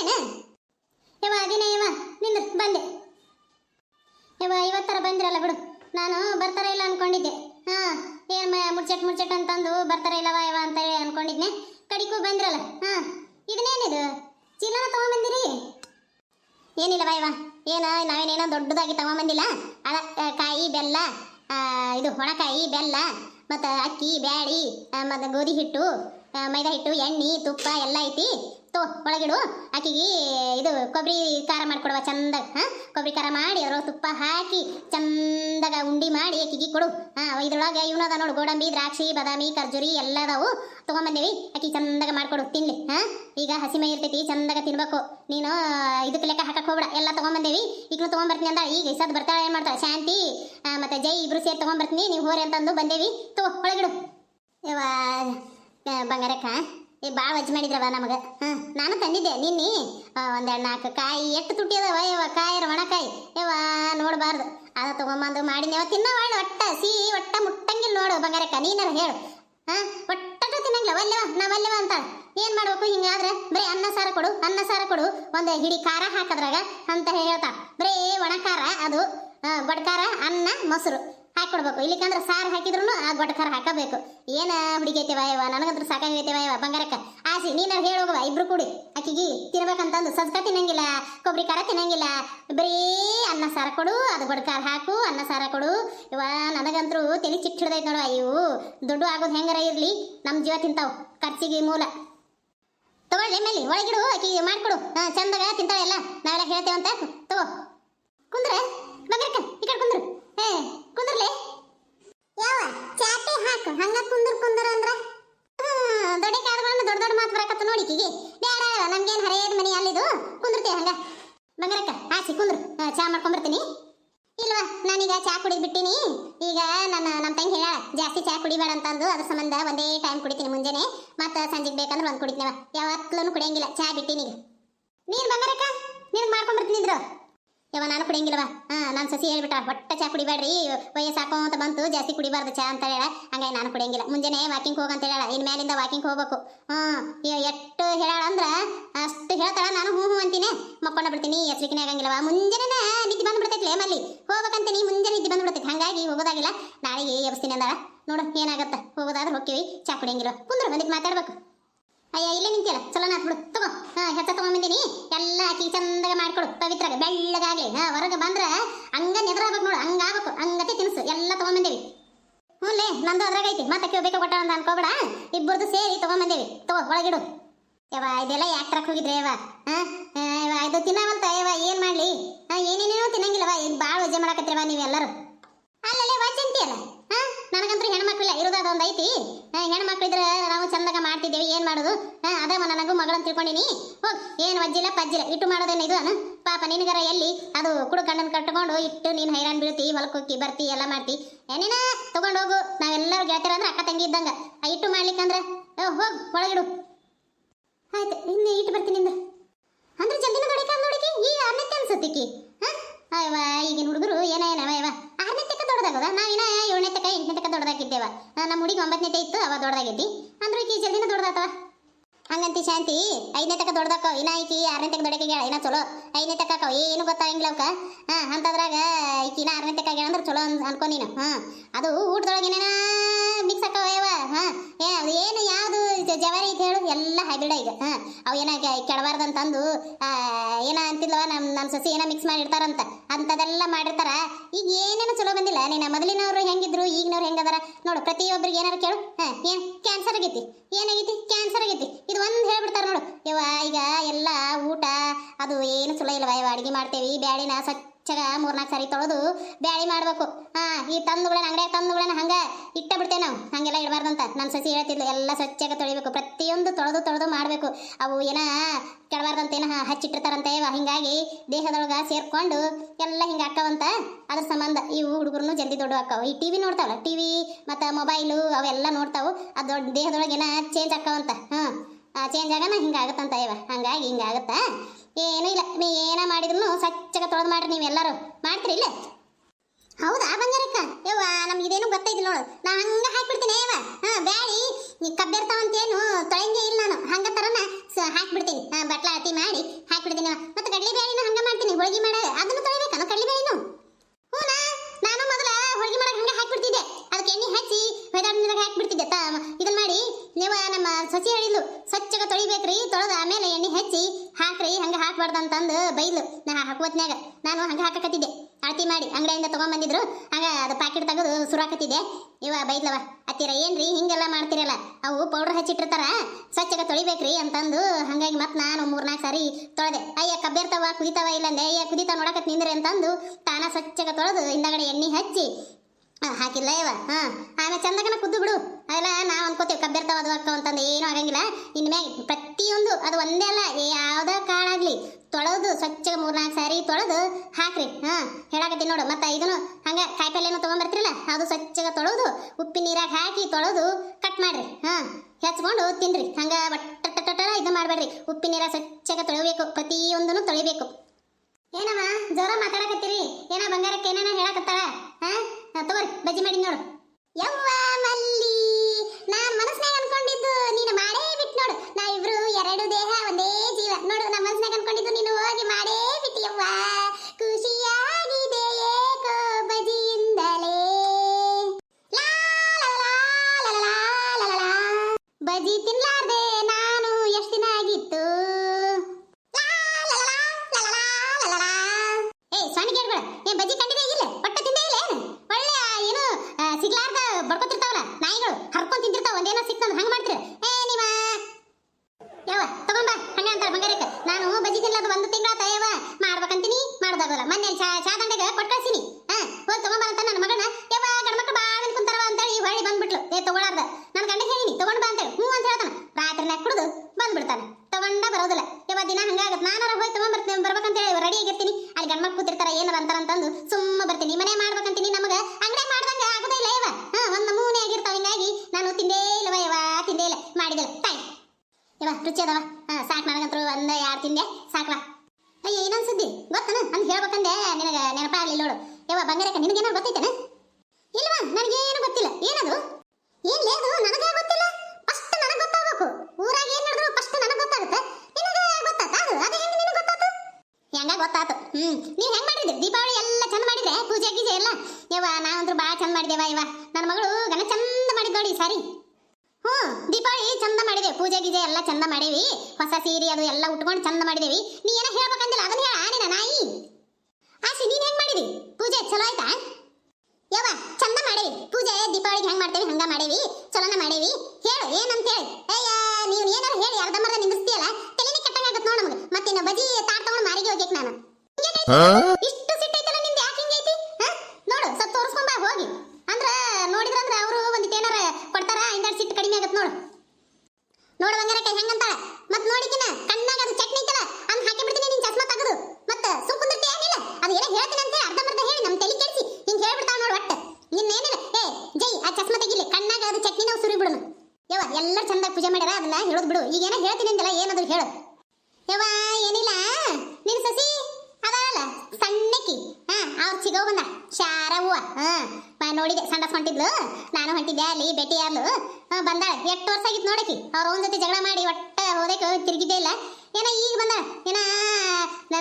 ಇದ್ದೇನ ಯವ ದಿನ ಯವ ನಿಂದು ಬಂದೆ. ಯವ ಇವತ್ತರ ಬಂದಿರಲ್ಲ ಬಿಡು. ನಾನು ಬರ್ತಾರ ಇಲ್ಲ ಅನ್ಕೊಂಡಿದ್ದೆ. ಹಾ ಏನ್ ಮ- ಮುಡ್ಚಟ್ ಮುಡ್ಚಟ್ ಅಂತಂದು ಬರ್ತಾರ ಇಲ್ಲವ ಯವ ಅಂತ ಹೇಳಿ ಅನ್ಕೊಂಡಿದ್ನೆ. ಕಡಿಗೂ ಬಂದ್ರಲ್ಲ. ಹಾ ಇದನ್ನೇನಿದು? ಚೀಲನ ತಗೊಂಬಂದಿರಿ? ಏನಿಲ್ಲ ಯವ ಏನ ನಾವೇನೇನೋ ದೊಡ್ಡದಾಗಿ ತಗೊಂಬಂದಿಲ್ಲ. ಆ, ಕಾಯಿ ಬೆಲ್ಲ ಇದು ಒಣಕಾಯಿ ಬೆಲ್ಲ ಮತ್ತು ಅಕ್ಕಿ ಬ್ಯಾಳಿ ಮತ್ತು ಗೋಧಿ ಹಿಟ್ಟು ಮೈದಾ ಹಿಟ್ಟು ಎಣ್ಣೆ ತುಪ್ಪ ಎಲ್ಲ ಐತಿ. ತೋ, ಒಳಗಿಡು. ಆಕಿಗೆ ಇದು ಕೊಬ್ಬರಿ ಖಾರ ಮಾಡಿಕೊಡುವ, ಚಂದ ಕೊಬ್ಬರಿ ಖಾರ ಮಾಡಿ ಅದ್ರ ತುಪ್ಪ ಹಾಕಿ ಚಂದಾಗ ಉಂಡಿ ಮಾಡಿ ಆಕಿಗೆ ಕೊಡು. ಹಾಂ, ಇದ್ರೊಳಗೆ ಇವನದ ನೋಡು, ಗೋಡಂಬಿ, ದ್ರಾಕ್ಷಿ, ಬಾದಾಮಿ, ಖರ್ಜೂರಿ ಎಲ್ಲ ಅದಾವು. ತೊಗೊಂಬಂದೇವಿ. ಆಕೆ ಚಂದಾಗ ಮಾಡಿಕೊಡು, ತಿನ್ಲಿ, ಹಾಂ? ಈಗ ಹಸಿಮೆ ಇರ್ತೈತಿ, ಚಂದಾಗ ತಿನ್ಬೇಕು. ನೀನು ಇದಕ್ಕೆ ಲೆಕ್ಕ ಹಾಕಕ್ಕೆ ಹೋಗ್ಬೇಡ, ಎಲ್ಲ ತೊಗೊಂಬಂದೇವಿ. ಈಗ ತೊಗೊಂಬರ್ತೀನಿ ಅಂದ ಈಗ ಸದ್ ಬರ್ತಾಳೆ, ಏನು ಮಾಡ್ತಾಳೆ? ಶಾಂತಿ ಮತ್ತು ಜೈ ಇಬ್ರು ಸೇರಿ ತೊಗೊಂಬರ್ತೀನಿ, ನೀವು ಹೋರಿ ಅಂತಂದು ಬಂದೇವಿ. ತೋ, ಒಳಗಿಡು. ಬಂಗಾರಕ್ಕ ಏ ಭಾಳ ವಜ್ ಮಾಡಿದ್ರವ ನಮಗೆ. ಹಾಂ, ನಾನು ತಂದಿದ್ದೆ, ನಿನ್ನೆ. ಒಂದೆರಡು ನಾಲ್ಕು ಕಾಯಿ, ಎಷ್ಟು ತುಟ್ಟಿ ಅದಾವ? ಯವ್ವ, ಕಾಯಿ ಒಣಕಾಯಿ ಯವ ನೋಡಬಾರ್ದು. ಅದ ತಗೊಂಬಂದು ಮಾಡಿ ತಿನ್ನೋ ಒಳ್ಳೆ ಒಟ್ಟ, ಸಿಹಿ ಒಟ್ಟ ಮುಟ್ಟಂಗಿಲ್ಲ ನೋಡು ಬಂಗಾರಕ್ಕ. ನೀನಾರ ಹೇಳು. ಹಾಂ, ಒಟ್ಟ ತಿನ್ನಂಗಿಲ್ಲ. ವಲ್ಯವ ನಾ ವಲ್ಯವ ಅಂತ ಏನ್ ಮಾಡ್ಬೇಕು? ಹಿಂಗಾದ್ರೆ ಬರೀ ಅನ್ನ ಸಾರ ಕೊಡು, ಅನ್ನ ಸಾರ ಕೊಡು. ಒಂದು ಹಿಡಿ ಖಾರ ಹಾಕದ್ರಾಗ ಅಂತ ಹೇಳ್ತಾ. ಬರೀ ಒಣ ಖಾರ ಅದು ಗೊಡ್ಕಾರ ಅನ್ನ, ಮೊಸರು ಹಾಕೊಡ್ಬೇಕು. ಇಲ್ಲಿಕಂದ್ರೆ ಸಾರು ಹಾಕಿದ್ರು ಆ ಗೊಡ್ಕಾರ ಹಾಕಬೇಕು. ಏನ ಹುಡುಗೈತೆ ವಾಯವ ನನಗಂತೂ ಸಾಕಾಗೈತೆ ವಾಯವ ಬಂಗಾರಕ್ಕ. ಆಸಿ ನೀನ ಹೇಳೋಗವ ಇಬ್ರು ಕೂಡಿ. ಆಕಿಗೆ ತಿನ್ಬೇಕಂತಂದು ಸಜ್ಕ ತಿನ್ನಂಗಿಲ್ಲ, ಕೊಬ್ಬರಿ ಖಾರ ತಿನ್ನಂಗಿಲ್ಲ. ಬರೀ ಅನ್ನ ಸಾರ ಕೊಡು, ಅದು ಗೊಡ್ಕಾರ ಹಾಕು, ಅನ್ನ ಸಾರ ಕೊಡು. ಇವ ನನಗಂತೂ ತಲೆ ಚಿಕ್ಕ ಹಿಡ್ದೈತೆ ನೋಡುವ ಇವು. ದುಡ್ಡು ಆಗೋದು ಹೆಂಗಾರ ಇರ್ಲಿ? ನಮ್ಮ ಜೀವ ತಿಂತಾವ್. ಖರ್ಚಿಗೆ ಮೂಲ. ತಗೊಳ್ಳಿ ಮೇಲೆ ಒಳಗಿಡು, ಆಕಿ ಮಾಡ್ಕೊಡು. ಹಾ ಚಂದಾಗ ತಿಂತಾಳೆ ಎಲ್ಲ, ನಾವೆಲ್ಲ ಹೇಳ್ತೇವಂತ ತಗೋ. ಕುಂದ್ರೆ ಬಗ್ಗೆ ಈ ಕಡೆ ಕುಂದ್ರು. ಏ, ಕುಂದ್ರಲೆ? ಯಾವ ಚಾಪೆ ಹಾಕು. ಹಂಗ ಕುಂದ್ರ ಕುಂದ್ರ ಅಂದ್ರ? ದೊಡ್ಡ ಕಾದ್ಗಳನ್ನ ದೊಡ್ಡ ದೊಡ್ಡ ಮಾತು ಬರಕತ್ತ ನೋಡಿ ಕಿಗಿ ಬೇಡ ನಮ್ಗೇನ್ ಹರೇದ್ ಮನಿ ಅಲ್ಲಿದು. ಕುಂದ್ರತೆ ಹಂಗ? ಬಂಗಾರಕ್ಕ ಹಾಸಿ ಕುಂದ್ರು. ಚಾ ಮಾಡ್ಕೊಂಬರ್ತೀನಿ ಇಲ್ವಾ ನಾನೀಗ ಚಾ ಕುಡಿದ್ ಬಿಟ್ಟಿನಿ. ಈಗ ನನ್ನ ನಮ್ಮ ತಂಗಿ ಹೇಳ, ಜಾಸ್ತಿ ಚಾ ಕುಡಿಬೇಡ ಅಂತಂದು. ಅದ್ರ ಸಂಬಂಧ ಒಂದೇ ಟೈಮ್ ಕುಡಿತೀನಿ ಮುಂಜಾನೆ. ಮತ್ತೆ ಸಂಜೆಗೆ ಬೇಕಂದ್ರೆ ಒಂದು ಕುಡಿತೀನವ. ಯಾವತ್ತೂ ಕುಡಿಯಂಗಿಲ್ಲ. ಚಾ ಬಿಟ್ಟಿನಿ ನೀನು ಬಂಗಾರಕ್ಕ, ನಿನಗೆ ಮಾಡ್ಕೊಂಬರ್ತೀನಿ ಇದ್ರು ಯವ ನಾನು ಕುಡಿಯಂಗಿಲ್ಲವ ಹಾ, ನಾನು ಸಸಿ ಹೇಳ್ಬಿಟ್ಟ ಒಟ್ಟ ಚಾ ಕುಡಿಬೇಡ್ರಿ, ವಯಸ್ಸು ಹಾಕೋ ಅಂತ ಬಂತು, ಜಾಸ್ತಿ ಕುಡಿಬಾರ್ದು ಚಾ ಅಂತ ಹೇಳ ಹಂಗಾಗಿ ನಾನು ಕುಡಿಯಂಗಿಲ್ಲ. ಮುಂಜಾನೆ ವಾಕಿಂಗ್ ಹೋಗಂತ ಹೇಳ ಇನ್ ಮ್ಯಾಲಿಂದ ವಾಕಿಂಗ್ ಹೋಗ್ಬೇಕು. ಹ್ಮ್ ಎಷ್ಟು ಹೇಳಾಳ ಅಂದ್ರ ಅಷ್ಟು ಹೇಳ್ತಾಳ, ನಾನು ಹ್ಞೂ ಹ್ಞೂ ಅಂತೀನಿ. ಮಕ್ಕೊಂಡ ಬಿಡ್ತೀನಿ ಎಚ್ಚರಿಕೆನೇ ಆಗಂಗಿಲ್ಲವ ಮುಂಜಾನೆ ನಿದ್ದೆ ಬಂದ್ಬಿಡ್ತೈತಿ ಮಲ್ಲಿ. ಹೋಗ್ಬೇಕಂತೀನಿ, ಮುಂಜಾನೆ ನಿದ್ದೆ ಬಂದ್ಬಿಡ್ತೈತಿ. ಹಂಗಾಗಿ ಹೋಗೋದಾಗಿಲ್ಲ. ನಾಳೆಗೆ ಎಬ್ಸ್ತೀನಿ ಅಂದಾಳ. ನೋಡು, ಏನಾಗತ್ತ. ಹೋಗೋದಾದ್ರೆ ಹೋಗ್ತೀವಿ. ಚಾ ಕುಡಿಯಂಗಿಲ್ಲ ಕುಂದ್ರು ಬಂದಿದ್ದು ಮಾತಾಡ್ಬೇಕು. ಅಯ್ಯ, ಇಲ್ಲೇ ನಿಂತಿಯಲ್ಲ. ಚಲೋ ನಾತ್ ಬಿಡು, ತಗೋ. ಹಾ ಹೆಸ ತಗೊಂಬಂದಿನಿ. ಎಲ್ಲ ಹಾಕಿ ಚಂದಾಗ ಮಾಡ್ಕೊಡು, ಪವಿತ್ರಾಗ, ಬೆಳ್ಳಗಾಗ್ಲಿ. ಹಾ, ಹೊರಗೆ ಬಂದ್ರ ಹಂಗ ನೆದರಾಗ್ಬೇಕು ನೋಡು ಹಂಗಾಗ್ಬೇಕು ಹಂಗತಿ ತಿನ್ಸು, ಎಲ್ಲ ತಗೊಂಬಂದೇವಿ. ಹ್ಞೂಲೇ ನಂದು ಅದ್ರಾಗ ಐತಿ. ಮತ್ತೆ ಬೇಕಾ ಕೊಟ್ಟ ಅಂತ ಅನ್ಕೋಬೇಡ. ಇಬ್ಬರದು ಸೇರಿ ತಗೊಂಬಂದೇವಿ. ತಗೋ, ಒಳಗಿಡು. ಯವ ಇದೆಲ್ಲ ಯಾಕೆ ತರಕ್ ಹೋಗಿದ್ರೆ ಯವ ಹಾ ಇದು ತಿನ್ನವಂತ ಯವ ಏನು ಮಾಡ್ಲಿ? ಹಾ, ಏನೇನೇನೋ ತಿನ್ನಂಗಿಲ್ಲವ ಈಗ ಭಾಳ ವಜೆ ಮಾಡಕತ್ತಿರವ ನೀವೆಲ್ಲರೂ. ಅಲ್ಲಲ್ಲೇ ವಜ್ಜಂತಿ ಅಲ್ಲ ನನಗಂತೂ ಹೆಣ್ಮಕ್ಳಿಲ್ಲ ಇರೋದು ಅದೊಂದು ಐತಿ. ಹಾ, ಹೆಣ್ಮಕ್ಳಿದ್ರೆ ನಾವು ಚಂದಾಗ ಮಾಡ್ತಿದ್ದೇವೆ ಏನು ಮಾಡೋದು? ಹಾ ಅದೇ ನನಗೂ ಮಗಳನ್ ತಿಳ್ಕೊಂಡಿನಿ. ಹೋಗ್ ಏನು ವಜ್ಜಿಲ್ಲ ಪಜ್ಜಿಲ್ಲ ಇಟ್ಟು ಮಾಡೋದೇನು ಇದು ಪಾಪ ನಿನಗರ ಎಲ್ಲಿ ಅದು ಕುಡು ಕಣ್ಣನ್ನು ಕಟ್ಕೊಂಡು ಇಟ್ಟು ನೀನು ಹೈರಾಣ ಬೀಳ್ತಿ ಹೊಲಕ್ಕೆ ಹೋಗಿ ಬರ್ತಿ ಎಲ್ಲ ಮಾಡ್ತಿ. ಏನೇನ ತಗೊಂಡು ಹೋಗು ನಾವೆಲ್ಲರೂ ಗೆಳತಿರ ಅಂದ್ರೆ ಅಕ್ಕ ತಂಗಿ ಇದ್ದಂಗ. ಆ ಇಟ್ಟು ಮಾಡ್ಲಿಕ್ಕಂದ್ರೆ ಹೋಗ್ ಒಳಗಿಡು. ಆಯ್ತು ಇನ್ನು ಇಟ್ಟು ಬರ್ತೀನಿ ಇಂದ ಅಂದ್ರೆ ಜಲ್ದಿನ ದೊಡಿಕ ನೋಡಿಕಿ? ಈ ಅನ್ನತ್ತೆ ಹಾ ಅಯ್ಯವ ಈಗಿನ ಹುಡುಗರು ಏನ ದೊಡ್ಡದಾಗಿದ್ದೇವ ನಮ್ಮ ಹುಡುಗಿ ಒಂಬತ್ತನೇ ಇತ್ತು, ಅವ ದೊಡ್ಡದಾಗೈತಿ ಅಂದ್ರೆ ಈಕಿ ಜಲ್ದಿನ ದೊಡ್ಡದಾತವ ಹಂಗಂತಿ ಶಾಂತಿ, ಐದನೇ ತಕ ದೊಡ್ಡದಾಕೋ, ಇನ್ನ ಈಕಿ ಆರನೇ ತಕ ದೊಡ್ಡಕ್ಕೆ ಹೇಳ ಇನ್ನ ಚಲೋ. ಐದನೇ ತಕ ಏನು ಗೊತ್ತಾಗಂಗಿಲ್ಲ ಅವಕ್ಕ ಹಾ ಅಂತದ್ರಾಗ ಈಕಿ ಇನ್ನ ಆರನೇ ತಕ ಅಂದ್ರೆ ಚಲೋ ಅನ್ ಅನ್ಕೊ ನೀನು. ಹಾ, ಅದು ಊಟದೊಳಗೆ ಏನೇನ ಮಿಕ್ಸ್ ಅಕ್ಕವ ಹಾ ಹಾಂ ಏನು ಯಾವುದು ಜವಾರಿ ಐತೆ? ಎಲ್ಲ ಹೈಬ್ರಿಡ್ ಈಗ ಹಾ ಅವು ಏನ ಕೆಡಬಾರ್ದಂತಂದು ಏನ ಅಂತಿಲ್ವ ನಮ್ಮ ನಮ್ಮ ಸಸಿ ಏನ ಮಿಕ್ಸ್ ಮಾಡಿರ್ತಾರಂತ. ಅಂಥದೆಲ್ಲ ಮಾಡಿರ್ತಾರ. ಈಗ ಏನೇನು ಚಲೋ ಬಂದಿಲ್ಲ. ನೀನು ಮೊದಲಿನವ್ರು ಹೆಂಗಿದ್ರು, ಈಗಿನವ್ರು ಹೆಂಗದಾರ ನೋಡು ಪ್ರತಿಯೊಬ್ಬರಿಗೆ ಏನಾರು ಕೇಳು. ಏನ್? ಕ್ಯಾನ್ಸರ್ ಆಗೈತಿ. ಏನಾಗೈತಿ? ಕ್ಯಾನ್ಸರ್ ಆಗೈತಿ. ಇದು ಒಂದು ಹೇಳ್ಬಿಡ್ತಾರ ನೋಡು. ಇವ ಈಗ ಎಲ್ಲ ಊಟ, ಅದು ಏನು ಚಲೋ ಇಲ್ಲವ. ಯವ್ವ, ಅಡಿಗೆ ಮಾಡ್ತೇವಿ ಬ್ಯಾಳಿನ ಸ್ವಚ್ಛಗ ಮೂರ್ನಾಲ್ಕು ಸಾರಿ ತೊಳೆದು ಬ್ಯಾಳಿ ಮಾಡಬೇಕು. ಹಾ, ಈ ತಂದುಗಳನ್ನ, ಅಂಗಡಿಯಾಗ ತಂದುಗಳನ್ನ ಹಂಗೆ ಇಟ್ಟ ಬಿಡ್ತೇವೆ ನಾವು. ಹಂಗೆಲ್ಲ ಇಡಬಾರ್ದಂತ ನನ್ನ ಸಸಿ ಹೇಳ್ತಿದ್ಲು, ಎಲ್ಲ ಸ್ವಚ್ಛಗ ತೊಳಿಬೇಕು. ಪ್ರತಿಯೊಂದು ತೊಳೆದು ತೊಳೆದು ಮಾಡಬೇಕು. ಅವು ಏನ ಕೆಡಬಾರ್ದಂತ, ಏನ ಹಚ್ಚಿಟ್ಟಿರ್ತಾರಂತೆ ಹಿಂಗಾಗಿ ದೇಹದೊಳಗೆ ಸೇರ್ಕೊಂಡು ಎಲ್ಲ ಹಿಂಗೆ ಹಾಕವಂತ ಅದ್ರ ಸಂಬಂಧ. ಇವು ಹುಡುಗರು ಜಲ್ದಿ ದೊಡ್ಡ ಹಾಕಾವ. ಈ ಟಿವಿ ನೋಡ್ತಾವಲ್ಲ ಟಿವಿ ಮತ್ತು ಮೊಬೈಲು ಅವೆಲ್ಲ ನೋಡ್ತಾವು. ಅದು ದೊಡ್ಡ ದೇಹದೊಳಗೆ ಏನ ಚೇಂಜ್ ಹಾಕವಂತ ಹಾಂ ಚೇಂಜ್ ಆಗನ ಹಿಂಗಾಗತ್ತಂತ ಇವ. ಹಂಗಾಗಿ ಹಿಂಗಾಗತ್ತ ಏನೂ ಇಲ್ಲ. ನೀ ಏನ ಮಾಡಿದ್ರು ಸ್ವಚ್ಛಗ ತೊಳೆದು ಮಾಡ್ರಿ ನೀವೆಲ್ಲರೂ ಮಾಡ್ತೀರಿ ಇಲ್ಲ? ಹೌದಾ ಬಂಗಾರಕ್ಕ? ಯವ್ವ, ನಮ್ಗೆ ಇದೇನು ಗೊತ್ತೈತಿಲ್ಲ ನೋಡು. ನಾ ಹಂಗೆ ಹಾಕ್ಬಿಡ್ತೀನಿ, ಯವ್ವ. ಹಾಂ, ಬ್ಯಾಳಿ ಕಬ್ಬಿರ್ತಾವಂತೇನು ತೊಳೆಂಗೆ ಇಲ್ಲ ನಾನು. ಹಂಗೆ ತರನ ಹಾಕ್ಬಿಡ್ತೀನಿ. ಬಟ್ಲ ಅತಿ ಮಾಡಿ ಹಾಕ್ಬಿಡ್ತೀನಿ ಮತ್ತು ಕಡ್ಲಿ ಬ್ಯಾಳಿನ ಹಂಗೆ ಮಾಡ್ತೀನಿ, ಹೋಳಿಗೆ ಮಾಡ. ಅದನ್ನು ತೊಳಿಬೇಕಾನು ಕಡಲೆ ಬ್ಯಾಳಿನು? ಹ್ಞೂ ನಾನು ಮೊದಲ ಹೋಳಿಗೆ ಮಾಡಕ್ಕೆ ಹಂಗೆ ಹಾಕ್ಬಿಡ್ತಿದ್ದೆ. ಅದಕ್ಕೆ ಎಣ್ಣೆ ಹಚ್ಚಿ ಹೊಯ್ದಾಡ್ ಹಾಕ್ಬಿಡ್ತಿದ್ದೆ. ತ ಇದನ್ನು ಮಾಡಿ ನೀವು ನಮ್ಮ ಸಸಿ ಹೇಳಿದ್ಲು ಸ್ವಚ್ಛಗ ತೊಳಿಬೇಕ್ರಿ, ತೊಳೆದು ಆಮೇಲೆ ಎಣ್ಣೆ ಹಚ್ಚಿ ಹಾಕ್ರಿ ಹಂಗ ಹಾಕ್ಬಾರ್ದು ಅಂತಂದು ಬೈಲು ನಾ ಹಾಕುವತ್ನ್ಯಾಗ ನಾನು ಹಂಗ ಹಾಕಕತ್ತಿದ್ದೆ. ಅಳತಿ ಮಾಡಿ ಅಂಗಡಿಯಿಂದ ತಗೊಂಬಂದಿದ್ರು. ಹಂಗ ಅದು ಪ್ಯಾಕೆಟ್ ತೆಗೆದು ಸುರಾಕತ್ತಿದ್ದೆ ಇವ ಬೈದ್ಲವ, ಅತ್ತಿರ, ಏನ್ರಿ ಹಿಂಗೆಲ್ಲ ಮಾಡ್ತಿರಲ್ಲ? ಅವು ಪೌಡರ್ ಹಚ್ಚಿಟ್ಟಿರ್ತಾರ. ಸ್ವಚ್ಛಗ ತೊಳಿಬೇಕ್ರಿ ಅಂತಂದು ಹಂಗಾಗಿ ಮತ್ತೆ ನಾನು ಮೂರ್ನಾಲ್ಕು ಸಾರಿ ತೊಳೆದೆ. ಅಯ್ಯ, ಕಬ್ಬಿರ್ತಾವ, ಕುದಿತವ, ಇಲ್ಲಂದೆ. ಅಯ್ಯ, ಕುದಿತಾವ ನೋಡಕತ್ ನಿಂದ್ರಿ ಅಂತಂದು ತಾನ ಸ್ವಚ್ಛಗ ತೊಳೆದು ಹಿಂದಗಡೆ ಎಣ್ಣೆ ಹಚ್ಚಿ ಹಾಕಿಲ್ಲ ಇವ. ಹಾ ಆಮೇಲೆ ಚಂದಗನ ಕುದ್ದು ಬಿಡು. ಅದೆಲ್ಲ ನಾವು ಅನ್ಕೋತೀವಿ ಕಬ್ಬಿರ್ತಾವ ಅದು ಅಕ್ಕ ಅಂತಂದು ಏನೂ ಆಗಂಗಿಲ್ಲ. ಇನ್ಮ್ಯಾಗ ಪ್ರತಿಯೊಂದು ಅದು ಒಂದೇ ಅಲ್ಲ ಯಾವುದೇ ಕಾಳಾಗ್ಲಿ. ತೊಳೆದು ಸ್ವಚ್ಛ ಮೂರ್ನಾಲ್ಕು ಸಾರಿ ತೊಳೆದು ಹಾಕ್ರಿ. ಹಾ ಹೇಳಾಕತ್ತೀನಿ ನೋಡು. ಮತ್ತೆ ಇದನ್ನು ಹಂಗ ಕಾಯಿಪಲ್ಲೆನೂ ತೊಗೊಂಬರ್ತಿರಲ್ಲ ಅದು ಸ್ವಚ್ಛಗ ತೊಳೆದು ಉಪ್ಪಿನ ನೀರಾಗ ಹಾಕಿ ತೊಳೆದು ಕಟ್ ಮಾಡ್ರಿ. ಹಾ ಹೆಚ್ಕೊಂಡು ತಿನ್ರಿ. ಹಂಗ ಬಟ್ಟ ಇದು ಮಾಡಬೇಡ್ರಿ. ಉಪ್ಪಿನ ನೀರಾಗ ಸ್ವಚ್ಛಗ ತೊಳಿಬೇಕು ಪ್ರತಿಯೊಂದನ್ನು ತೊಳಿಬೇಕು. ಏನಮ್ಮ ಜ್ವರ ಮಾತಾಡಕತ್ತೀರಿ? ಏನ ಬಂಗಾರಕ್ಕೆ ಏನೇನೋ ಹೇಳಕತ್ತಾಳ? ಹಾ, ತಗೋರಿ, ಬಜ್ಜಿ ಮಾಡಿ ನೋಡು. ಯವ್ವ ಮಲ್ಲಿ, ನಾನ್ ಮನಸ್ನಾಗ ಅನ್ಕೊಂಡಿದ್ದು ನೀನು ಮಾಡೇ ಬಿಟ್ ನೋಡು. ನಾ ಇಬ್ರು ತಗೊಳಾರ್ದ. ನನ್ನ ಗಂಡ ಹೇಳಿನಿ, ತಗೊಂಡ್ ಬಾ ಅಂತೇಳಿ. ಹ್ಞೂ ಅಂತ ಹೇಳ್ತಾನ. ರಾತ್ರಿನಾಗ ಕುಡಿದು ಬಂದ್ಬಿಡ್ತಾನೆ. ತಗೊಂಡ ಬರೋದಿಲ್ಲ. ಯಾವ ದಿನ ಹಂಗಾಗತ್ ನಾನಾರ ಹೋಗಿ ಬರ್ಬೇಕಂತ ಹೇಳಿ ರೆಡಿ ಆಗಿರ್ತೀನಿ. ಅಲ್ಲಿ ಗಂಡ್ಮಕ್ಳು ಕೂತಿರ್ತಾರ, ಏನಾರ ಅಂತಾರ ಅಂತಂದು ಸುಮ್ಮ ಬರ್ತೀನಿ. ಮನೆ ಮಾಡ್ಬೇಕಂತೀನಿ ನಮಗ. ಅಂಗಡಿ ಮಾಡ್ದಂಗ ಆಗುದೇ ಇಲ್ಲ ಇವ ಹಾ, ಒಂದ್ ನಮೂನೆ ಆಗಿರ್ತಾವ, ಹಿಂಗಾಗಿ ನಾನು ತಿಂದೇ ಇಲ್ಲವ ಯಾವ ತಿಂದೇ ಇಲ್ಲ. ಮಾಡಿದಿಲ್ಲ. ತಾಯಿ. ಇವ ರುಚಿ ಅದವ? ಹಾ, ಸಾಕ್ ನನಗಂತೂ ಒಂದ ಯಾರು ತಿಂದೆ. ಸಾಕ್ವಾ ಅಯ್ಯ, ಇನ್ನೊಂದ್ ಸುದ್ದಿ. ಗೊತ್ತನ? ಅಂತ ಹೇಳ್ಬೇಕಂದೆ. ನಿನಗ ನೆನಪಾಗ್ಲಿಲ್ಲ ನೋಡು. ಯಾವ ಬಂಗಾರಕ್ಕ ನಿನಗೇನೋ ಗೊತ್ತೈತೇನ? ಇಲ್ವಾ? ನನಗೇನು ಗೊತ್ತಿಲ್ಲ. ಏನದು? ಏನ್ ಲೇದು ನನಗೆ ಗೊತ್ತಿಲ್ಲ. ಫಸ್ಟ್ ನನಗೆ ಗೊತ್ತಾಗಬೇಕು. ಊರಾಗ ಏನ್ ನಡೆದ್ರು ಫಸ್ಟ್ ನನಗೆ ಗೊತ್ತಾಗುತ್ತೆ. ನಿನಗೆ ಗೊತ್ತಾತ ಅದು? ಅದು ಹೆಂಗ್ ನಿನಗೆ ಗೊತ್ತಾತು? ಹೆಂಗ ಗೊತ್ತಾತು? ಹ್ಮ್. ನೀವ್ ಹೆಂಗ್ ಮಾಡಿದ್ರಿ? ದೀಪಾವಳಿ ಎಲ್ಲ ಚಂದ ಮಾಡಿದ್ರೆ? ಪೂಜೆ ಗೀಜೆ ಎಲ್ಲ? ಯವ್ವ, ನಾವಂದ್ರು ಬಾ ಚಂದ ಮಾಡಿದೇವ ಇವ. ನನ್ನ ಮಗಳು ಗಣ ಚಂದ ಮಾಡಿದ್ ನೋಡಿ ಸಾರಿ. ಹ್ಮ್. ದೀಪಾವಳಿ ಚಂದ ಮಾಡಿದೆ. ಪೂಜೆ ಗೀಜೆ ಎಲ್ಲ ಚಂದ ಮಾಡೇವಿ. ಹೊಸ ಸೀರೆ ಅದು ಎಲ್ಲ ಉಟ್ಕೊಂಡು ಚಂದ ಮಾಡಿದೇವಿ. ನೀ ಏನ ಹೇಳ್ಬೇಕಂದಿಲ್ಲ? ಅದನ್ನ ಹೇಳ ನಿನ್ನ ನಾಯಿ. ಆಸಿ ನೀನ್ ಹೆಂಗ್ ಮಾಡಿದಿ? ಪೂಜೆ ಚಲೋ ಆಯ್ತಾ? ಯವ್ವ, ಚಂದ ಮಾಡೇವಿ ದೀಪಾವಳಿಗೆ ಹೆಂಗ್ ಮಾಡ್ತೇವಿ ಹಂಗ ಮಾಡೇವಿ ಚಲೋನ ಮಾಡೇವಿ. ಹೇಳು ಏನಂತ ಹೇಳಿ. ಅಯ್ಯ ನೀವು ಏನಾರ ಹೇಳಿ ಅರ್ಧಂಬರ್ಧ ನಿಂದಿಸ್ತೀಯಲ್ಲ ತಲೆನೇ ಕೆಟ್ಟಂಗಾಗತ್ ನೋಡ್ ನಮಗೆ. ಇನ್ನ ಬಜಿ ತಾಟ್ ತಗೊಂಡು ಮಾರಿಗೆ ಹೋಗ್ಬೇಕು ನಾನು. ಇಷ್ಟು ಸಿಟ್ಟೈತಲ್ಲ ನಿಂದ ಯಾಕೆ ಹಿಂಗೈತಿ? ನೋಡು ಸ್ವಲ್ಪ ಬಾ ಹೋಗಿ. ಅಂದ್ರ ನೋಡಿದ್ರಂದ್ರ ಅವರು ಒಂದಿಟ್ಟು ಏನಾರ ಕೊಡ್ತಾರ ಇಂದಾಡ್ ಸಿಟ್ಟು ಕಡಿಮೆ ಆಗತ್ ನೋಡು. ನೋಡು ಬಂಗಾರಕ್ಕ ಹೆಂಗಂತಾಳ. ಮತ್ ನೋಡಿಕಿನ ಕಣ್ಣಾಗ ಅದು ಚಟ್ನಿ ಐತಲ್ಲ ಅದ್ ಹಾಕಿ ಬಿಡ್ತೀನಿ ನಿನ್ ಚಸ್ಮಾ ತಗದು. ಮತ್ತ ಸುಮ್ ಕುಂದಿರ್ತಿ ಏನಿಲ್ಲ ಅದು ಏನೋ ಹೇಳ್ತೀನಿ ಅಂತ ಅರ್ಧಂಬರ್ಧ ಹೇಳಿ ನಮ್ ತಲೆ ಕೆಡಿಸಿ. ಹಿಂಗ್ ಹೇಳ್ಬಿಡ್ತಾವ ಇನ್ನೇನಿಲ್ಲ ಏ, ಜೈ, ಆ ಚಸ್ಮ ತೆಗಿಲಿ ಕಣ್ಣಾಗ ಅದು ಚಟ್ನಿ ನಾವು ಸುರಿ ಬಿಡೋಣ ಯವ್ವ, ಎಲ್ಲರೂ ಚಂದ ಪೂಜೆ ಮಾಡ್ಯಾರ, ಅದನ್ನ ಹೇಳೋದು ಬಿಡು. ಈಗ ಏನೋ ಹೇಳ್ತೀನಿ ಅಂದಲ್ಲ ಏನದು ಹೇಳು. ಯವ್ವ, ಏನಿಲ್ಲ? ನಿನ್ ಸಸಿ? ಅದಲ್ಲ ಸಣ್ಣಕಿ ಹಾ, ಅವ್ರು ಸಿಗೋ ಬಂದ. ಶಾರವ್ವ. ಹಾ ನಾ ನೋಡಿದೆ ಸಂಡಸ್ ಹೊಂಟಿದ್ಲು. ನಾನು ಹೊಂಟಿದ್ದೆ ಅಲ್ಲಿ, ಭೇಟಿ ಯಾರ್ಲು ಬಂದಾಳೆ. ಎಷ್ಟು ವರ್ಷ ಆಗಿತ್ತು ನೋಡಕಿ ಅವ್ರ ಒಂದ್ ಜೊತೆ ಜಗಳ ಮಾಡಿ ಒಟ್ಟ ಹೋದಕ್ಕೆ ತಿರುಗಿದ್ದೇ ಇಲ್ಲ. ಏನ ಈಗ ಬಂದಾಳ. ಏನ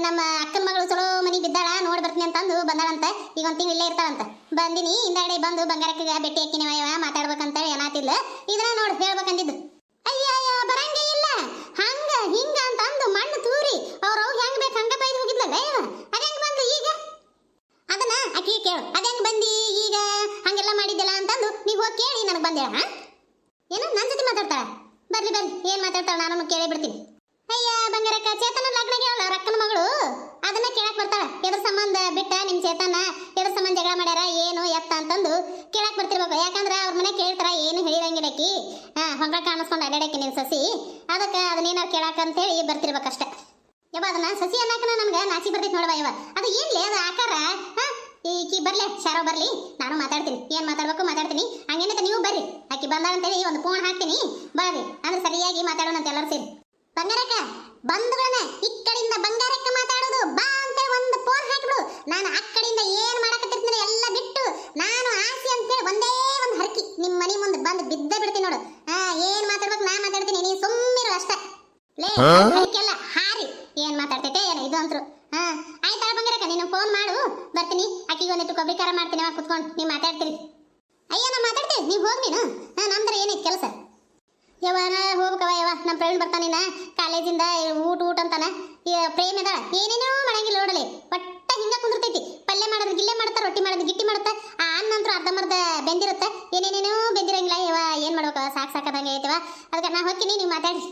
ನಮ್ಮ ಅಕ್ಕನ ಮಗಳು ಚಲೋ ಮನೆಗೆ ಬಿದ್ದಾಳ, ನೋಡಿ ಬರ್ತೀನಿ ಅಂತಂದು ಬಂದಾಳಂತ. ಈಗ ಒಂದು ತಿಂಗಳು ಇಲ್ಲೇ ಇರ್ತಾಳಂತ. ಬಂದಿನಿ ಹಿಂದಾಡೆ ಬಂದು ಬಂಗಾರಕ್ಕೆ ಭೇಟಿ ಹಾಕಿನಿ ಮಾತಾಡ್ಬೇಕಂತ ಏನಾತಿಲ್ಲ ಇದನ್ನ ನೋಡಿ ಹೇಳ್ಬೇಕಂದಿದ್ದು. ಅಯ್ಯ ಬರಂಗೇ ಇಲ್ಲ. ಹಂಗ, ಹಿಂಗ ಅಂತ ಅಂದು ಮಣ್ಣು ತೂರಿ, ಅವ್ರ ಅವ್ ಹೆಂಗ್ ಬೇಕು ಹಂಗ ಬೈದು ಹೋಗಿದ್ಲಲ್ಲ ಇವ. ಅದಂಗ ಬಂದು ಈಗ? ಅದನ್ನ ಅಕ್ಕಿ ಕೇಳು. ಅದಂಗ ಬಂದಿ ಈಗ? ಹಂಗೆಲ್ಲ ಮಾಡಿದ್ದಲ್ಲ ಅಂತಂದು ನೀವು ಹೋಗಿ ಕೇಳಿ ನನಗೆ ಬಂದೆ ಹಾ? ಏನು ನನ್ನ ಜೊತೆ ಮಾತಾಡ್ತಾಳ. ಬರ್ಲಿ ಬರ್ಲಿ. ಏನ್ ಮಾತಾಡ್ತಾಳ? ನಾನು ಕೇಳೇ ಬಿಡ್ತೀನಿ. ಅಯ್ಯ, ಬಂಗಾರಕ್ಕ, ಚೇತನ ಲಗ್ನಗೆ ಅವಳ ಅವ್ರ ಅಕ್ಕನ ಮಗಳು? ಅದನ್ನ ಕೇಳಕ್ ಬರ್ತಾಳ. ಎದ್ರ ಸಂಬಂಧ ಬಿಟ್ಟ ನಿಮ್ ಚೇತನ, ಎದ್ರ ಸಂಬಂಧ ಜಗಳ ಮಾಡ್ಯಾರ, ಏನು ಎತ್ತ ಅಂತಂದು ಕೇಳಕ್ ಬರ್ತಿರ್ಬೇಕು. ಯಾಕಂದ್ರ ಅವ್ರ ಮನೆ ಕೇಳ್ತಾರ, ಏನು ಹೇಳಿದಂಗಿರಕಿ ಹಾ, ಹೊಂಗಳ ಕಾಣಿಸ್ಕೊಂಡು ಅಡ್ಯಾಡಕ್ಕೆ ನೀನ್ ಸಸಿ. ಅದಕ್ಕೆ ಅದನ್ನೇನಾರು ಕೇಳಾಕ ಅಂತ ಹೇಳಿ ಬರ್ತಿರ್ಬೇಕಷ್ಟೇ ಯವ್ವ, ಅದನ್ನ ಸಸಿ ಅನ್ನಕನ ನಮ್ಗೆ ನಾಚಿ ಬರ್ತೈತಿ ನೋಡವ ಅದ ಅದು ಏನ್ಲಿ, ಅದು ಆಕಾರ? ಹಾ ಈಕಿ ಬರ್ಲೆ, ಶಾರೋ ಬರ್ಲಿ. ನಾನು ಮಾತಾಡ್ತೀನಿ. ಏನ್ ಮಾತಾಡ್ಬೇಕು ಮಾತಾಡ್ತೀನಿ. ಹಂಗೇನಕ ನೀವು ಬರ್ರಿ. ಆಕಿ ಅಂತ ಹೇಳಿ ಒಂದು ಫೋನ್ ಹಾಕ್ತೀನಿ. ಬರ್ರಿ. ಅಂದ್ರೆ ಸರಿಯಾಗಿ ಮಾತಾಡೋಣ ಅಂತ ಎಲ್ಲರೂ ಸೇರಿ. ಬಂಗಾರಕ್ಕ ಬಂದ್ರನೆ ಈ ಕಡೆಯಿಂದ ಬಂಗಾರಕ್ಕ ಮಾತಾಡೋದು ಬಾ ಅಂತ ಒಂದು ಫೋನ್ ಹಾಕಿಬಿಡು. ನಾನು ಆ ಕಡೆಯಿಂದ ಏನ್ ಮಾಡಕತ್ತಿರ್ತೀನಿ ಎಲ್ಲ ಬಿಟ್ಟು ನಾನು ಆಸೆ ಅಂತೇಳಿ ಒಂದೇ ಒಂದು ಹರಕಿ. ನಿಮ್ಮ ಮನೆ ಮುಂದೆ ಬಂದು ಬಿದ್ದ ಬಿಡ್ತೀನಿ ನೋಡು. ಏನ್ ಮಾತಾಡ್ಬೇಕು ನಾ ಮಾತಾಡ್ತೀನಿ ನೀನು ಸುಮ್ಮಿರು ಅಷ್ಟೇ. ಲೇ ಹರಕೆಲ್ಲ ಹಾರಿ ಏನ್ ಮಾತಾಡ್ತೈತೆ ಏನ ಇದು ಅಂತರು ಹಾ ಆಯ್ತಾ ಬಂಗಾರಕ್ಕ ನೀನು ಫೋನ್ ಮಾಡು ಬರ್ತೀನಿ ಆಕಿಗೆ ಒಂದಿಟ್ಟು ಕೊಬ್ಬರಿ ಖಾರ ಮಾಡ್ತೀನಿ ಅವಾಗ ಕುತ್ಕೊಂಡು ನೀವು ಮಾತಾಡ್ತೀರಿ ಅಯ್ಯ ನಾ ಮಾತಾಡ್ತೀನಿ ನೀವು ಹೋಗಿ ನೀನು ಹಾ ನಮ್ದ್ರ ಏನೈತಿ ಕೆಲಸ ಯವ್ವ ನಾ ಯವ್ವ ನಮ್ಮ ಪ್ರವೀಣ್ ಬರ್ತಾನಿನ ಕಾಲೇಜಿಂದ ಊಟ ಊಟ ಅಂತಾನ. ಪ್ರೇಮ್ ಅದ ಏನೇನೋ ಮಾಡಂಗಿಲ್ಲ ನೋಡಲಿ. ಒಟ್ಟ ಹಿಂಗ ಕುಂದಿರ್ತೈತಿ. ಪಲ್ಯ ಮಾಡೋದು, ಗಿಲ್ಲೆ ಮಾಡ್ತಾ, ರೊಟ್ಟಿ ಮಾಡೋದು, ಗಿಟ್ಟಿ ಮಾಡ್ತಾ ಆ ಅನ್ನಂತ್ರ ಅರ್ಧಂಬರ್ಧ ಬೆಂದಿರುತ್ತೆ. ಏನೇನೇನೋ ಬೆಂದಿರಂಗಿಲ್ಲ. ಇವ ಏನ್ ಮಾಡ್ಬೇಕು? ಸಾಕ್ ಸಾಕದಂಗೆ ಐತಿವ ಅದಕ್ಕೆ ನಾ ಹೋಗ್ತೀನಿ, ನೀವು ಮಾತಾಡಿ.